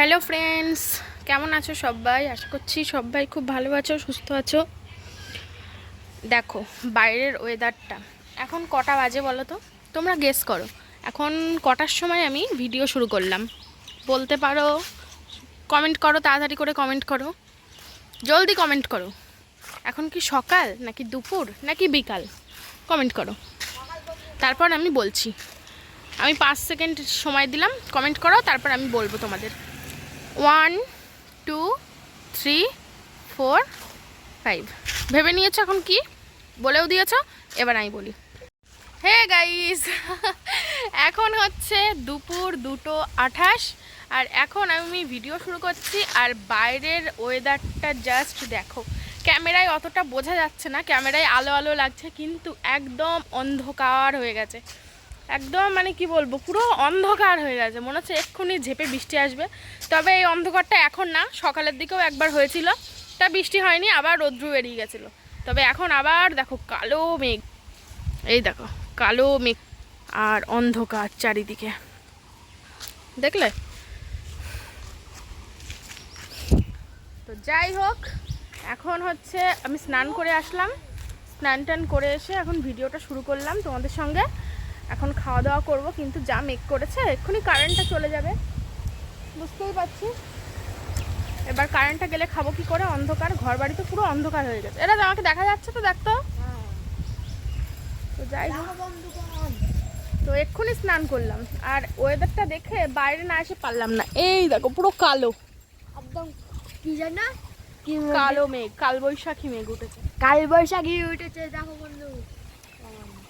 Hello friends, কেমন আছো সবাই? আশা করছি সবাই খুব ভালো আছো, সুস্থ আছো। দেখো, বাইরের ওয়েদারটা এখন কটা বাজে বলো তো? তোমরা গেস করো। এখন কটার সময় আমি ভিডিও শুরু করলাম? বলতে পারো কমেন্ট করো, তাড়াতাড়ি করে কমেন্ট করো। জলদি কমেন্ট করো। এখন কি সকাল, নাকি দুপুর, নাকি বিকাল? কমেন্ট করো। তারপর আমি বলছি। আমি পাঁচ সেকেন্ড সময় দিলাম কমেন্ট করো, তারপর আমি বলব তোমাদের। One, two, three, four, five. ভেবে নিয়েছো এখন কি? বলেও দিয়েছ, এবার আমি বলি। হে গাইস, এখন হচ্ছে দুপুর দুটো আঠাশ, আর এখন আমি ভিডিও শুরু করছি, আর বাইরের ওয়েদারটা জাস্ট দেখো। ক্যামেরায় অতটা বোঝা যাচ্ছে না, ক্যামেরায় আলো আলো লাগছে, কিন্তু একদম অন্ধকার হয়ে গেছে। একদম মানে কি বলব, পুরো অন্ধকার হয়ে গেছে। মনে হচ্ছে এক্ষুনি ঝেপে বৃষ্টি আসবে। তবে এই অন্ধকারটা এখন না, সকালের দিকেও একবার হয়েছিল। তা বৃষ্টি হয়নি, আবার রৌদ্র বেরিয়ে গেছিল। তবে এখন আবার দেখো কালো মেঘ। এই দেখো, কালো মেঘ আর অন্ধকার চারিদিকে। দেখলে? তো যাই হোক, এখন হচ্ছে আমি স্নান করে আসলাম। স্নান টান করে এসে এখন ভিডিওটা শুরু করলাম তোমাদের সঙ্গে। এখন খাওয়া দাওয়া করব কিন্তু যা মেঘ করেছে এক্ষুনি কারেন্টটা চলে যাবে। বুঝতেই পারছি? এবার কারেন্টটা গেলে খাব কি করে? অন্ধকার ঘর বাড়ি তো পুরো অন্ধকার হয়ে গেছে। এরা আমাকে দেখা যাচ্ছে তো দেখতো? তো যাই হোক। তো এক্ষুনি স্নান করলাম। আর ওয়েদারটা দেখে বাইরে না এসে পারলাম না। এই দেখো পুরো কালো। একদম কি জানা? কি কালো মেঘ কাল বৈশাখী মেঘ উঠেছে। কাল বৈশাখী উঠেছে দেখো বন্ধু।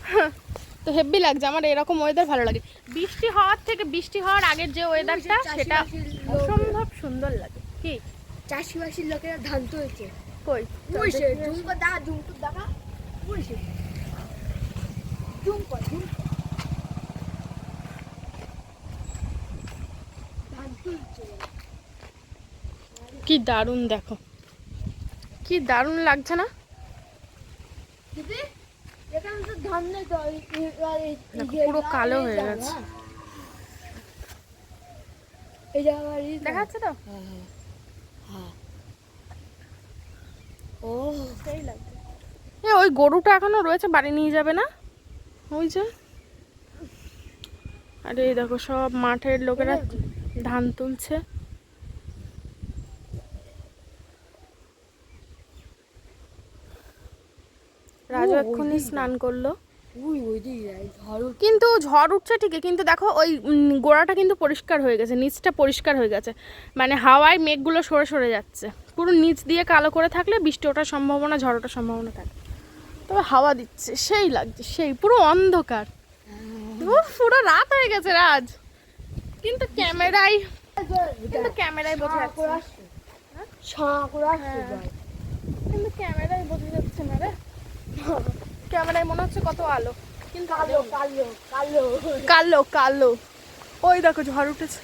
তো হেভি লাগছে আমার এরকম ওয়েদার ভালো লাগে। বৃষ্টি হওয়ার থেকে বৃষ্টি হওয়ার আগের যে ওয়েদারটা সেটা অসম্ভব সুন্দর লাগে। কি? চাষিবাসীর লোকেরা ধান তুলছে। কই? ঝুমকো দেখা ঝুমকো উইসে ঝুমকো ঝুমকো কি দারুণ দেখো। কি দারুণ লাগছে না? দিদি? পুরো কালো হয়ে গেছে। দেখা যাচ্ছে তো? হ্যাঁ, হ্যাঁ, হ্যাঁ। ও এ ওই গরুটা এখনও রয়েছে বাড়ি নিয়ে যাবে না? ওই যে। আরে দেখো সব মাঠের লোকেরা ধান তুলছে রাজু ও, ওই এক্ষুনি স্নান করল। কিন্তু ঝড় উঠছে ঠিকই কিন্তু দেখো ওই গোড়াটা কিন্তু পরিষ্কার হয়ে গেছে নিচটা পরিষ্কার হয়ে গেছে। মানে হাওয়ায় মেঘগুলো সরে সরে যাচ্ছে। পুরো নিচ দিয়ে কালো করে থাকলে বৃষ্টি ওঠার সম্ভাবনা ঝড় ওঠার সম্ভাবনা থাকে। তবে হাওয়া দিচ্ছে সেই লাগছে সেই পুরো অন্ধকার। পুরো রাত হয়ে গেছে রাজ কিন্তু ক্যামেরায় কিন্তু ক্যামেরায় বোঝা যাচ্ছে। হ্যাঁ। কিন্তু ক্যামেরায় বোঝা যাচ্ছে না রে ক্যামেরায় মনে হচ্ছে কত আলো। কিন্তু কালো আলো কালো কালো। কালো কালো। ওই দেখো ঝড় উঠেছে।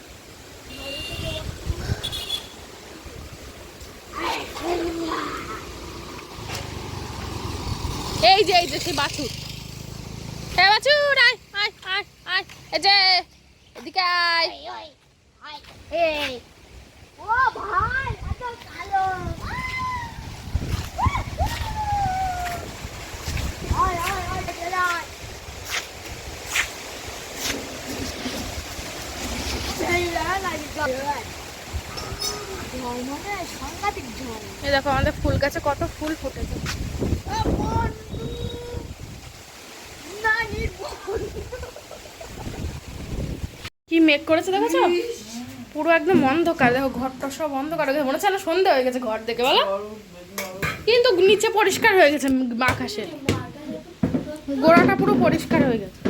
এই যে এই যে সেই বাছুর। হ্যাঁ বাছুর আয় আয় আয় আয়। এই যে এদিকে আয়। এই ও ভাই এত কালো আয় আয় আয় চলে আয় এই দেখো, আমাদের ফুল গাছে কত ফুল ফুটেছে। কি মেঘ করেছে দেখেছ? পুরো একদম অন্ধকার। দেখো, ঘরটা সব অন্ধকার হয়ে গেছে। মনে হচ্ছে না সন্ধে হয়ে গেছে ঘর দেখে, বলো। কিন্তু নিচে পরিষ্কার হয়ে গেছে আকাশের। গোড়াটা পুরো পরিষ্কার হয়ে গেছে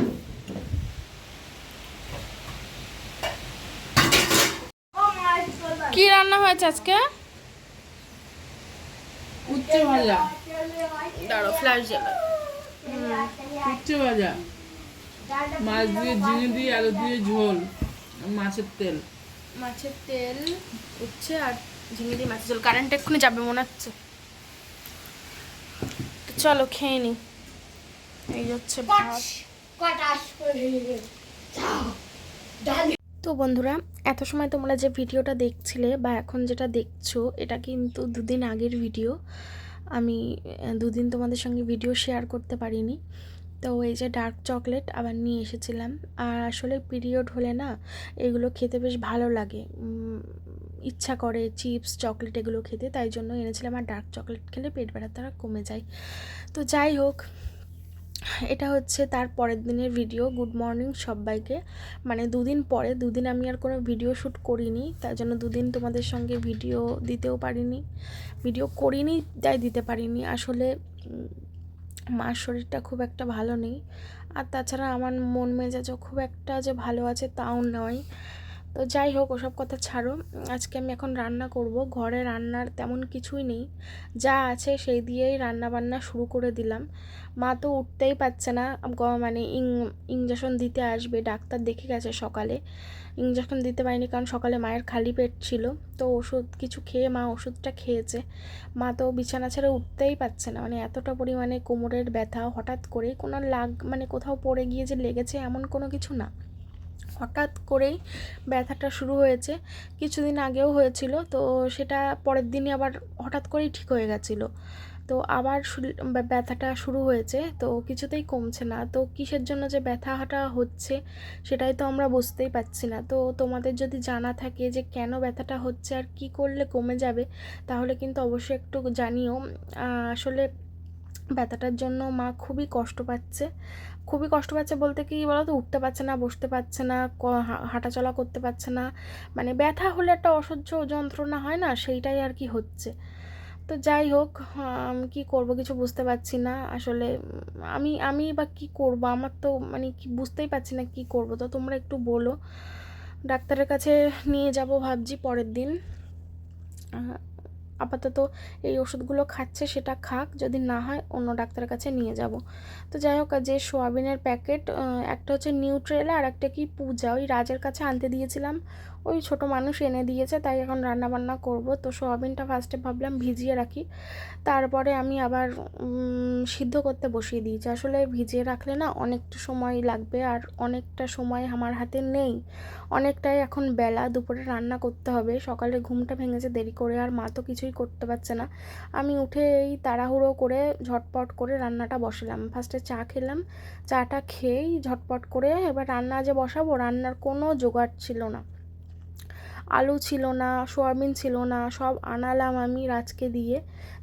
ও মাই গড কি রান্না হয়েছে আজকে? উচ্ছে ভাজা দাঁড়ো ফ্ল্যাশ জ্বালা। উচ্ছে ভাজা মাছ দিয়ে ঝিঙে দিয়ে আলু দিয়ে ঝোল মাছের তেল। মাছের তেল উচ্ছে আর ঝিঙে দিয়ে মাছের ঝোল। কারেন্ট এক্ষুনি যাবে মনে হচ্ছে। চলো খেয়ে নি। এই হচ্ছে ভাত। তো বন্ধুরা, এত সময় তোমরা যে ভিডিওটা দেখছিলে বা এখন যেটা দেখছ, এটা কিন্তু দুদিন আগের ভিডিও। আমি দুদিন তোমাদের সঙ্গে ভিডিও শেয়ার করতে পারিনি। তো এই যে ডার্ক চকলেট আবার নিয়ে এসেছিলাম। আর আসলে পিরিয়ড হলে না, এগুলো খেতে বেশ ভালো লাগে। ইচ্ছা করে চিপস চকলেট এগুলো খেতে, তাই জন্য এনেছিলাম। আর ডার্ক চকলেট খেলে পেট ব্যথা কমে যায়। তো যাই হোক এটা হচ্ছে তার পরের দিনের ভিডিও গুড মর্নিং সবাইকে মানে দুদিন পরে, দুদিন আমি আর কোনো ভিডিও শ্যুট করিনি, তার জন্য দুদিন তোমাদের সঙ্গে ভিডিও দিতেও পারিনি। ভিডিও করিনি, তাই দিতে পারিনি। আসলে মার শরীরটা খুব একটা ভালো নেই। আর তাছাড়া আমার মন মেজাজও খুব একটা যে ভালো আছে, তাও নয়। তো যাই হোক, ওসব কথা ছাড়ো। আজকে আমি এখন রান্না করব। ঘরে রান্নার তেমন কিছুই নেই। যা আছে সেই দিয়েই রান্না বান্না শুরু করে দিলাম। মা তো উঠতেই পারছে না। মানে ইং ইঞ্জেকশন দিতে আসবে। ডাক্তার দেখে গেছে সকালে। ইঞ্জেকশন দিতে পারিনি কারণ সকালে মায়ের খালি পেট ছিল। তো ওষুধ কিছু খেয়ে মা ওষুধটা খেয়েছে। মা তো বিছানা ছেড়ে উঠতেই পারছে না। মানে এতটা পরিমাণে কোমরের ব্যথা হঠাৎ করে কোনো লাগ মানে কোথাও পড়ে গিয়ে যে লেগেছে এমন কোনো কিছু না। হঠাৎ করেই ব্যথাটা শুরু হয়েছে। কিছুদিন আগেও হয়েছিল, তো সেটা পরের দিনই আবার হঠাৎ করেই ঠিক হয়ে গেছিল। তো আবার ব্যথাটা শুরু হয়েছে, তো কিছুতেই কমছে না। তো কিসের জন্য যে ব্যথাটা হচ্ছে সেটাই তো আমরা বুঝতেই পারছি না। তো তোমাদের যদি জানা থাকে যে কেন ব্যথাটা হচ্ছে আর কি করলে কমে যাবে, তাহলে কিন্তু অবশ্যই একটু জানিও। আসলে ব্যথাটার জন্য মা খুবই কষ্ট পাচ্ছে। খুবই কষ্ট পাচ্ছে বলতে কি বলো তো উঠতে পারছে না, বসতে পারছে না হাঁটাচলা করতে পারছে না। মানে ব্যথা হলে একটা অসহ্য যন্ত্রণা হয় না? সেইটাই আর কি হচ্ছে। তো যাই হোক কি করব কিছু বুঝতে পারছি না। আসলে আমি আমি বা কি করব? আমার তো মানে কি বুঝতেই পারছি না কি করব। তো তোমরা একটু বলো। ডাক্তারের কাছে নিয়ে যাব ভাবছি পরের দিন। আপাতত এই ওষুধগুলো খাচ্ছে, সেটা খাক। যদি না হয়, অন্য ডাক্তারের কাছে নিয়ে যাব। তো যাই হোক যে সোয়াবিনের প্যাকেট একটা হচ্ছে নিউট্রেলা আর একটা কি পূজা। ওই রাজের কাছে আনতে দিয়েছিলাম। ওই ছোট মানুষ এনে দিয়েছে, তাই এখন রান্না বান্না করব। তো সোয়াবিনটা ফার্স্টে ভাবলাম ভিজিয়ে রাখি। তারপরে আমি আবার সিদ্ধ করতে বসিয়ে দিয়েছি। আসলে ভিজিয়ে রাখলে না অনেকটা সময় লাগবে আর অনেকটা সময় আমার হাতে নেই। অনেকটাই এখন বেলা, দুপুরে রান্না করতে হবে। সকালে ঘুমটা ভেঙেছে, দেরি করে আর মা তো কিছুই করতে পারছে না। আমি উঠে এই তাড়াহুড়ো করে ঝটপট করে রান্নাটা বসালাম। ফার্স্টে চা খেলাম, চাটা খেয়েই ঝটপট করে এবার রান্না যে বসাবো, রান্নার কোনো জোগাড় ছিল না। আলু ছিল না, সোয়াবিন ছিল না, সব আনালাম আমি রাজকে দিয়ে।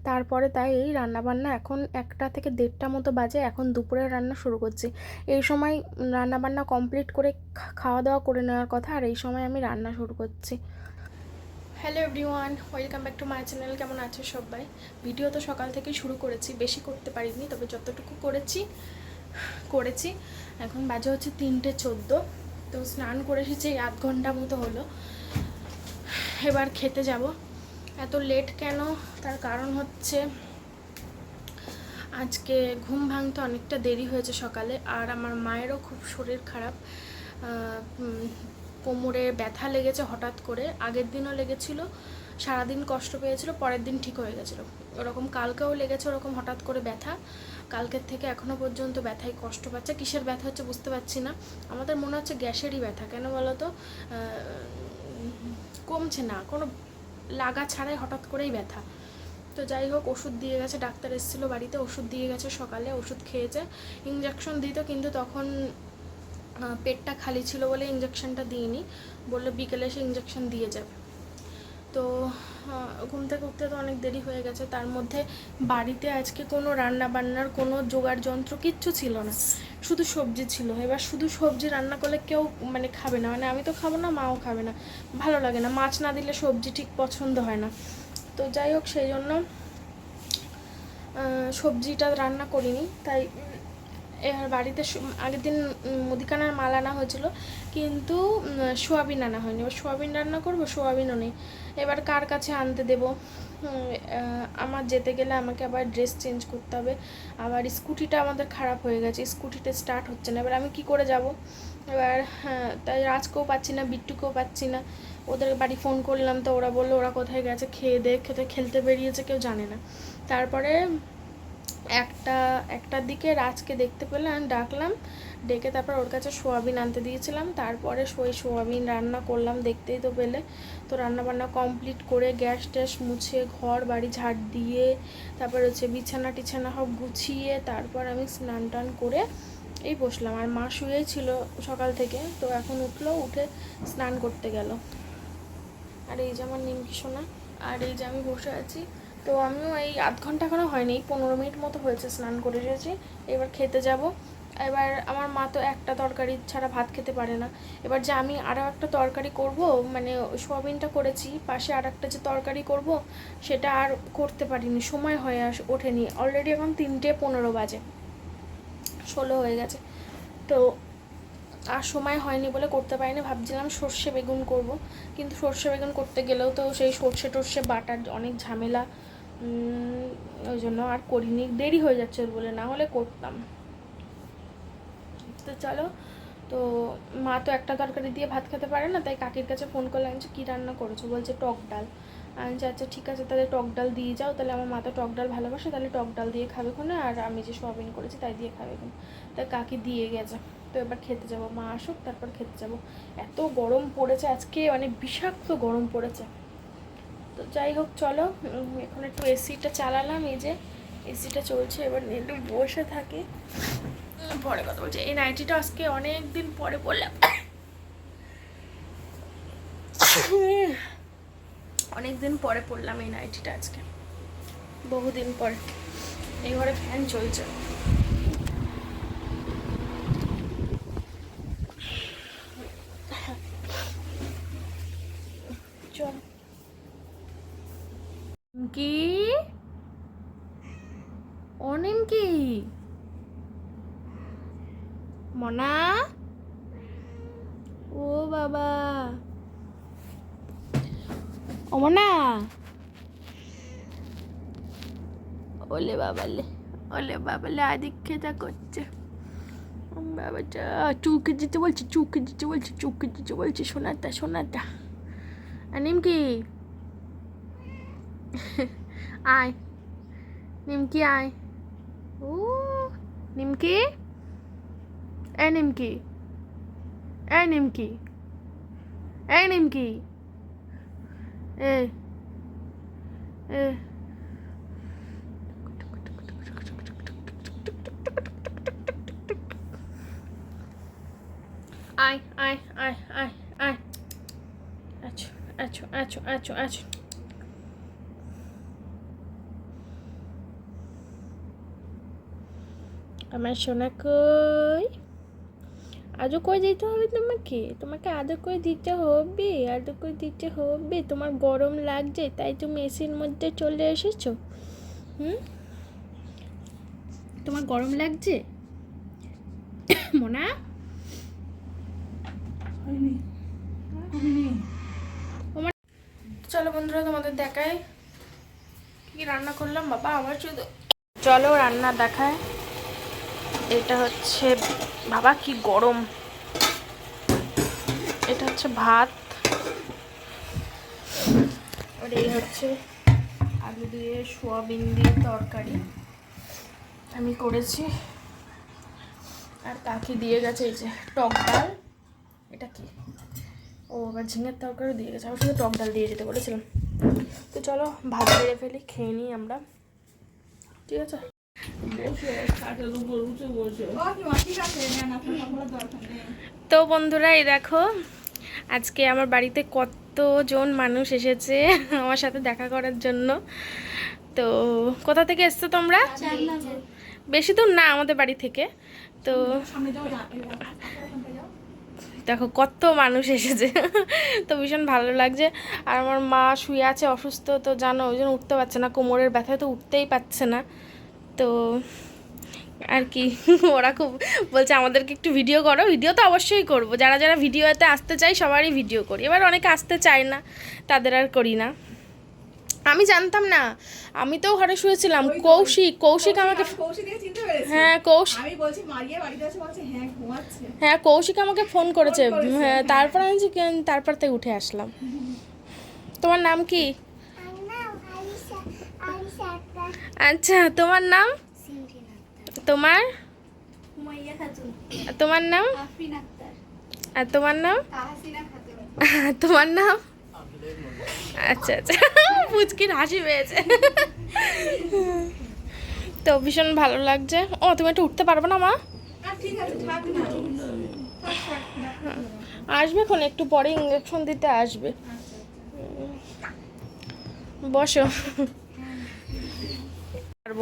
তারপরে তাই এই রান্নাবান্না এখন একটা থেকে দেড়টা মতো বাজে, এখন দুপুরে রান্না শুরু করছি। এই সময় রান্নাবান্না কমপ্লিট করে খাওয়া দাওয়া করে নেওয়ার কথা, আর এই সময় আমি রান্না শুরু করছি। Hello everyone welcome back to my channel কেমন আছো সবাই? ভিডিও তো সকাল থেকে শুরু করেছি, বেশি করতে পারিনি, তবে যতটুকু করেছি করেছি। এখন বাজে হচ্ছে তিনটে চোদ্দ, তো স্নান করে এসেছি, আধ ঘণ্টা মতো হলো। এবার খেতে যাব। এত লেট কেন? তার কারণ হচ্ছে, আজকে ঘুম ভাঙতে অনেকটা দেরি হয়েছে সকালে, আর আমার মায়েরও খুব শরীর খারাপ। কোমরে ব্যথা লেগেছে হঠাৎ করে, আগের দিনও লেগেছিল, সারাদিন কষ্ট পেয়েছিল, পরের দিন ঠিক হয়ে গেছিল। ওরকম কালকেও লেগেছে ওরকম হঠাৎ করে ব্যথা। কালকের থেকে এখনও পর্যন্ত ব্যথায় কষ্ট পাচ্ছে। কিসের ব্যথা হচ্ছে বুঝতে পারছি না। আমাদের মনে হচ্ছে গ্যাসেরই ব্যথা, কেন বলো তো কমছে না, কোনো লাগা ছাড়াই হঠাৎ করেই ব্যথা। তো যাই হোক, ওষুধ দিয়ে গেছে, ডাক্তার এসেছিল বাড়িতে, ওষুধ দিয়ে গেছে সকালে, ওষুধ খেয়েছে। ইঞ্জেকশন দিত, কিন্তু তখন পেটটা খালি ছিল বলে ইঞ্জেকশনটা দিইনি। বলল বিকেলে এসে ইঞ্জেকশন দিয়ে যাবে। তো ঘুম থেকে উঠতে তো অনেক দেরি হয়ে গেছে। তার মধ্যে বাড়িতে আজকে কোনো রান্না বান্নার কোনো জোগাড় যন্ত্র কিচ্ছু ছিল না। শুধু সবজি ছিল। এবার শুধু সবজি রান্না করলে কেউ মানে খাবে না। মানে আমি তো খাব না, মাও খাবে না। ভালো লাগে না। মাছ না দিলে সবজি ঠিক পছন্দ হয় না। তো যাই হোক, সেই জন্য সবজিটা রান্না করিনি। তাই এবার বাড়িতে আগের দিন মুদিখানার মাল আনা হয়েছিল, কিন্তু সোয়াবিন আনা হয়নি। এবার সোয়াবিন রান্না করব, সোয়াবিনও নেই। এবার কার কাছে আনতে দেবো? আমার যেতে গেলে আমাকে আবার ড্রেস চেঞ্জ করতে হবে। আবার স্কুটিটা আমাদের খারাপ হয়ে গেছে স্কুটিটা স্টার্ট হচ্ছে না। এবার আমি কি করে যাব? এবার হ্যাঁ তাই রাজকেও পাচ্ছি না, বিট্টুকেও পাচ্ছি না। ওদের বাড়ি ফোন করলাম তো ওরা বলল, ওরা কোথায় গেছে? খেয়ে দে খেতে, খেলতে বেরিয়েছে, কেউ জানে না। তারপরে একটা একটার দিকে রাজকে দেখতে পেলাম, ডাকলাম, ডেকে তারপর ওর কাছে সোয়াবিন আনতে দিয়েছিলাম। তারপরে ওই সোয়াবিন রান্না করলাম, দেখতেই তো পেলে। তো রান্না বান্না কমপ্লিট করে গ্যাস ট্যাস মুছে, ঘর, বাড়ি ঝাড় দিয়ে, তারপর হচ্ছে বিছানা টিছানা সব গুছিয়ে, তারপর আমি স্নান টান করে এই বসলাম। আর মা শুয়েই ছিল সকাল থেকে, তো এখন উঠল, উঠে স্নান করতে গেল। আর এই যে আমার নিমকি সোনা? আর এই যে আমি বসে আছি তো আমিও এই আধ ঘণ্টা এখনও হয়নি পনেরো মিনিট মতো হয়েছে স্নান করে এসেছি। এবার খেতে যাব। এবার আমার মা তো একটা তরকারি ছাড়া ভাত খেতে পারে না। এবার যে আমি আরও একটা তরকারি করব মানে সোয়াবিনটা করেছি, পাশে আর একটা যে তরকারি করব, সেটা আর করতে পারিনি, সময় হয়ে আস, ওঠেনি। অলরেডি এখন তিনটে পনেরো বাজে, ষোলো হয়ে গেছে। তো আর সময় হয়নি বলে করতে পারিনি, ভাবছিলাম সর্ষে বেগুন করব। কিন্তু সর্ষে বেগুন করতে গেলেও তো সেই সর্ষে টর্ষে বাটার অনেক ঝামেলা। ওই জন্য আর করিনি, দেরি হয়ে যাচ্ছে বলে, না হলে করতাম। তো চলো, তো মা তো একটা তরকারি দিয়ে ভাত খেতে পারে না, তাই কাকির কাছে ফোন করলে আমি কী রান্না করেছ? বলছে, টক ডাল। আমি আচ্ছা ঠিক আছে, তাহলে টক ডাল দিয়ে যাও, তাহলে আমার মা তো টক ডাল ভালোবাসে, তাহলে টক ডাল দিয়ে খাবে কোনো আর আমি যে সোয়াবিন করেছি, তাই দিয়ে খাবে কোনো তাই কাকি দিয়ে গেছে। তো এবার খেতে যাব, মা আসুক, তারপর খেতে যাব। এত গরম পড়েছে, আজকে মানে বিষাক্ত গরম পড়েছে। তো যাই হোক, চলো। এখন একটু এসিটা চালালাম, এই যে এসিটা চলছে, এবার একটু বসে থাকি। পরে কথা বলছি। এই নাইটিটা আজকে অনেক দিন পরে পড়লাম অনেক দিন পরে পড়লাম এই নাইটিটা আজকে। বহুদিন পরে। এই ঘরে ফ্যান চলছে চল কি? অনিম কি? মনা? ও বাবা। অমনা ওলে বাবালে ওলে বাবালে আদিক খেতা করছে। বাবাটা চুকে দিতে বলছি, চুকে দিতে বলছি, চুকে দিতে বলছি সোনাটা সোনাটা আর নিমকি আয়। নিমকি আয়। ও নিমকি? এ নিমকি। এ নিমকি। এ নিমকি। এ এ। আয় আয় আয় আয় আয়। আচ্ছা আচ্ছা আচ্ছা আচ্ছা আচ্ছা আমার সোনা কই? আজও কই দিতে হবে তোমাকে? তোমাকে আদর করে দিতে হবে আদর করে দিতে হবে। তোমার গরম লাগছে তাই তুমি এসির মধ্যে চলে এসেছ। হুম? তোমার গরম লাগছে? মোনা? চলো বন্ধুরা তোমাদের দেখায় কি রান্না করলাম? বাবা আবার শুধু চলো রান্না দেখায়। এটা হচ্ছে, বাবা কি গরম। এটা হচ্ছে ভাত। আর এই হচ্ছে আলু দিয়ে সোয়াবিন দিয়ে তরকারি। আমি করেছি। আর কাকি দিয়ে গেছে এই যে টক ডাল। এটা কি? ও, আবার ঝিঙের তরকারি দিয়ে গেছে। আমার শুধু টক ডাল দিয়ে যেতে বলেছিলাম। তো চলো, ভাত বেড়ে ফেলি, খেয়ে নিই আমরা। ঠিক আছে? তো বন্ধুরা, এই দেখো, আজকে আমার বাড়িতে কতজন মানুষ এসেছে আমার সাথে দেখা করার জন্য। তো কোথা থেকে এসছো তোমরা? বেশি দূর না, আমাদের বাড়ি থেকে। তো দেখো, কত মানুষ এসেছে। তো ভীষণ ভালো লাগছে। আর আমার মা শুয়ে আছে, অসুস্থ, তো জানো, ওই জন্য উঠতে পারছে না। কোমরের ব্যথায় তো উঠতেই পারছে না। তো আর কি ওরা খুব বলছে আমাদেরকে একটু ভিডিও করো। ভিডিও তো অবশ্যই করব। যারা যারা ভিডিওতে আসতে চাই সবারই ভিডিও করি। এবার অনেকে আসতে চায় না তাদের আর করি না। আমি জানতাম না আমি তো ঘরে শুয়েছিলাম। কৌশিক কৌশিক আমাকে হ্যাঁ কৌশিক হ্যাঁ হ্যাঁ কৌশিক আমাকে ফোন করেছে। হ্যাঁ তারপর আমি তারপর তাই উঠে আসলাম। তোমার নাম কি? আচ্ছা তোমার নাম? তোমার? তোমার নাম? আর তোমার নাম? তোমার নাম? আচ্ছা আচ্ছা। পুচকির হাসি পেয়েছে। তো ভীষণ ভালো লাগছে। ও তুমি একটু উঠতে পারবে না মা? আসবে এখন একটু পরে ইঞ্জেকশন দিতে আসবে। বসো। পারব।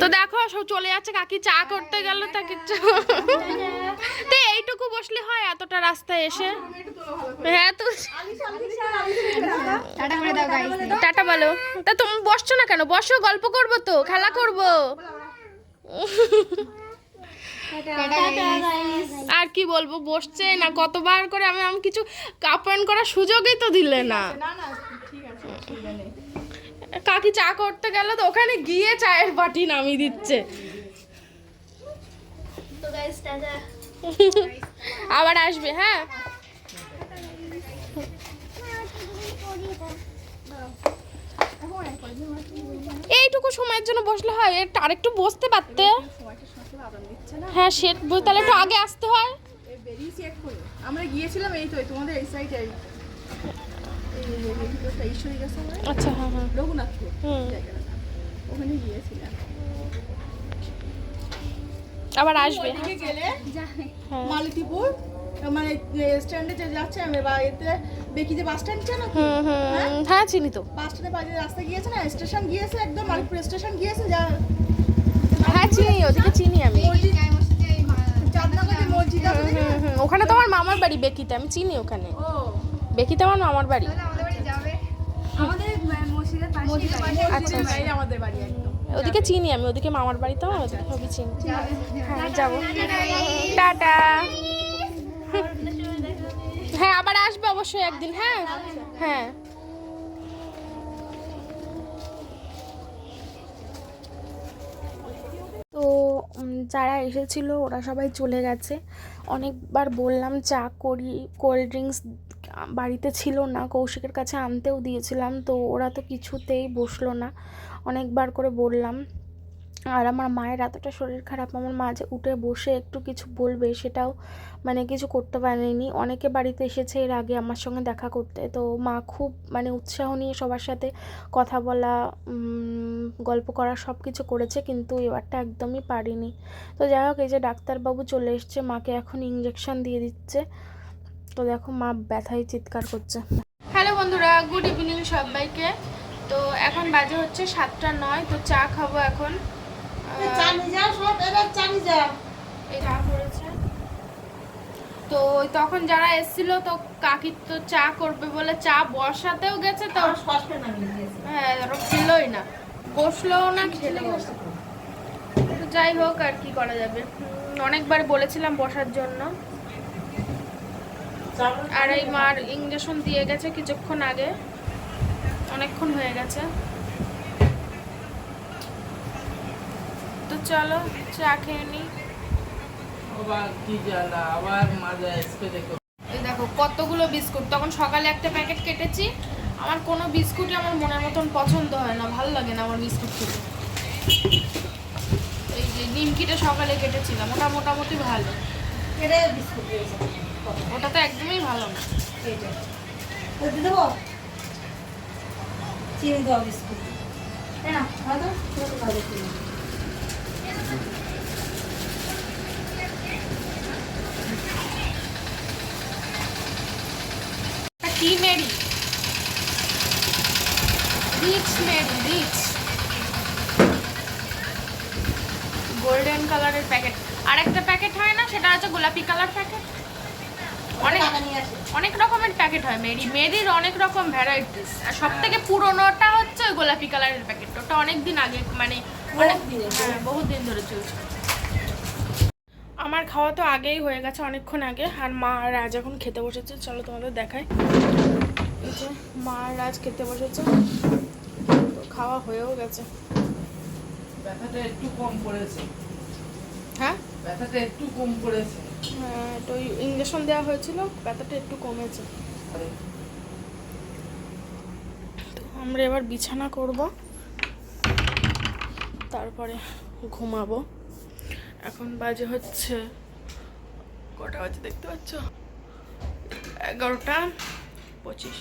তো দেখো, সব চলে যাচ্ছে, কাকি চা করতে গেল কিচ্ছু। তো এইটুকু বসলে হয় এতটা রাস্তায় এসে? হ্যাঁ তো টাটা বলো। তা তুমি বসছো না কেন? বসো, গল্প করব তো, খেলা করব। আর কি বলব, বসছে না, কতবার করে আমি আমি কিছু কাপড় করার সুযোগই তো দিলে না। ঠিক আছে। কাকি চা করতে গেল তো ওখানে গিয়ে চায়ের বাটি নামিয়ে দিচ্ছে। আবার আসবে হ্যাঁ? এইটুকু সময়ের জন্য বসলে হয় একটু আরেকটু বসতে পারতে। হ্যাঁ সে তাহলে একটু আগে আসতে হয়। আমরা গিয়েছিলাম এই তো তোমাদের এই সাইডে ভিতরটা ঈশ্বরী গেছে আচ্ছা হ্যাঁ হ্যাঁ। রঘুনাথপুর। ওখানে গিয়েছিলাম আবার আসবে গেলে হ্যাঁ। মানে স্ট্যান্ডে যে যাচ্ছে আমি বা এতে বেকি যে বাস স্ট্যান্ড চেনো হ্যাঁ? চিনি তো। বাস স্ট্যান্ডে বাইরে রাস্তা গিয়েছে না স্টেশন গিয়েছে একদম মালিকপুর স্টেশন গিয়েছে যা হ্যাঁ চিনি ওদিকে চিনি আমি। ওখানে তো আমার মামার বাড়ি বেকিতে আমি চিনি ওখানে। বেকিতে আমার মামার বাড়ি। পাশে আচ্ছা আচ্ছা। ওদিকে চিনি আমি ওদিকে মামার বাড়ি তো ওদিকে সবই চিনি। হ্যাঁ যাব। টাটা। হ্যাঁ আবার আসবে অবশ্যই একদিন হ্যাঁ? হ্যাঁ। তো যারা এসেছিল ওরা সবাই চলে গেছে। অনেকবার বললাম চা করি কোল্ড ড্রিঙ্কস বাড়িতে ছিল না, কৌশিকের কাছে আনতেও দিয়েছিলাম, তো ওরা তো কিছুতেই বসল না। অনেকবার করে বললাম, আর আমার মায়ের এতটা শরীর খারাপ, আমার মা যে উঠে বসে একটু কিছু বলবে সেটাও মানে কিছু করতে পারেনি। অনেকে বাড়িতে এসেছে এর আগে আমার সঙ্গে দেখা করতে, তো মা খুব মানে উৎসাহ নিয়ে সবার সাথে কথা বলা গল্প করা সব কিছু করেছে, কিন্তু এবারটা একদমই পারিনি। তো যাই হোক, এই যে ডাক্তারবাবু চলে এসছে, মাকে এখন ইঞ্জেকশন দিয়ে দিচ্ছে। তো দেখো মা ব্যথায় চিৎকার করছে। হ্যালো বন্ধুরা গুড ইভিনিং সবাইকে। তো এখন বাজে হচ্ছে সাতটা নয় তো চা খাব এখন। চা করেছে। তো তখন যারা এসেছিল তো কাকির তো চা করবে বলে চা বসাতেও গেছে তো হ্যাঁ খেলোই না। বসলোও না খেলেও না। যাই হোক আর কি করা যাবে। অনেকবার বলেছিলাম বসার জন্য। আর এই মার ইঞ্জেকশন দিয়ে গেছে কিছুক্ষণ আগে। অনেকক্ষণ হয়ে গেছে। তো চলো চা খেয়ে নি। আবার কি জ্বালা আবার মাজা এসকে দেখো। কতগুলো বিস্কুট। তখন সকালে একটা প্যাকেট কেটেছি। আমার কোনো বিস্কুটই আমার মনের মতন পছন্দ হয় না ভালো লাগে না আমার বিস্কুট খেতে। এই যে নিমকিটা সকালে কেটেছিলাম ওটা মোটামুটি ভালো। ওটা তো একদমই ভালো না। এটা। কি Marie? Rich Marie rich. Golden কালারের প্যাকেট। আর একটা প্যাকেট হয় না? সেটা হচ্ছে গোলাপি কালার প্যাকেট। প্যাকেট হয় মেরি মেরির অনেক রকম ভ্যারাইটিস আর সব থেকে পুরোনোটা হচ্ছে ওই গোলাপি কালারের প্যাকেট ওটা অনেক দিন আগে মানে অনেক হ্যাঁ বহুত দিন ধরে চলছে। আমার খাওয়া তো আগেই হয়ে গেছে অনেকক্ষণ আগে। আর মা আর রাজ এখন খেতে বসেছে। চলো তোমাদের দেখাই। এই যে মা আর রাজ খেতে বসেছে। তো খাওয়া হয়েও গেছে। ব্যথাটা একটু কম পড়েছে হ্যাঁ? ব্যথাটা একটু কম পড়েছে হ্যাঁ তো ইঞ্জেকশন দেওয়া হয়েছিল ব্যথাটা একটু কমেছে। আরে, তো আমরা এবার বিছানা করব তারপরে ঘুমাবো। এখন বাজে হচ্ছে কটা বাজে দেখতে পাচ্ছ? এগারোটা পঁচিশ।